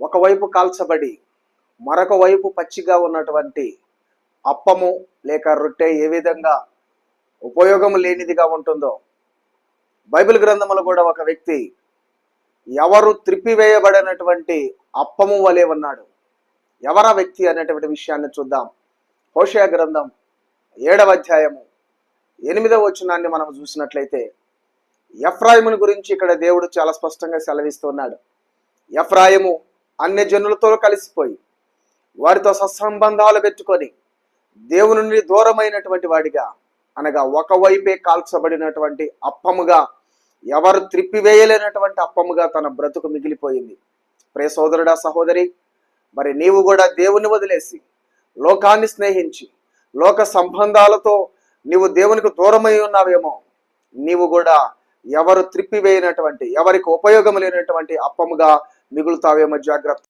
ఒకవైపు కాల్చబడి మరొక వైపు పచ్చిగా ఉన్నటువంటి అప్పము లేక రొట్టె ఏ విధంగా ఉపయోగం లేనిదిగా ఉంటుందో బైబిల్ గ్రంథములో కూడా ఒక వ్యక్తి ఎవరు త్రిప్పివేయబడినటువంటి అప్పము వలె ఉన్నాడు. ఎవరా వ్యక్తి అనేటువంటి విషయాన్ని చూద్దాం. హోషయ గ్రంథం ఏడవ అధ్యాయము ఎనిమిదవ వచనాన్ని మనం చూసినట్లయితే ఎఫ్రాయిముని గురించి ఇక్కడ దేవుడు చాలా స్పష్టంగా సెలవిస్తున్నాడు ఎఫ్రాయిము అన్య జనులతో కలిసిపోయి వారితో సత్సంబంధాలు పెట్టుకొని దేవుని నుండి దూరమైనటువంటి వాడిగా అనగా ఒకవైపే కాల్చబడినటువంటి అప్పముగా ఎవరు త్రిప్పివేయలేనటువంటి అప్పముగా తన బ్రతుకు మిగిలిపోయింది. ప్రే సోదరుడా సహోదరి మరి నీవు కూడా దేవుని వదిలేసి లోకాన్ని స్నేహించి లోక సంబంధాలతో నీవు దేవునికి దూరమై ఉన్నావేమో నీవు కూడా ఎవరు త్రిప్పివేయనటువంటి ఎవరికి ఉపయోగం లేనటువంటి అప్పముగా మిగులుతావేమో జాగ్రత్త.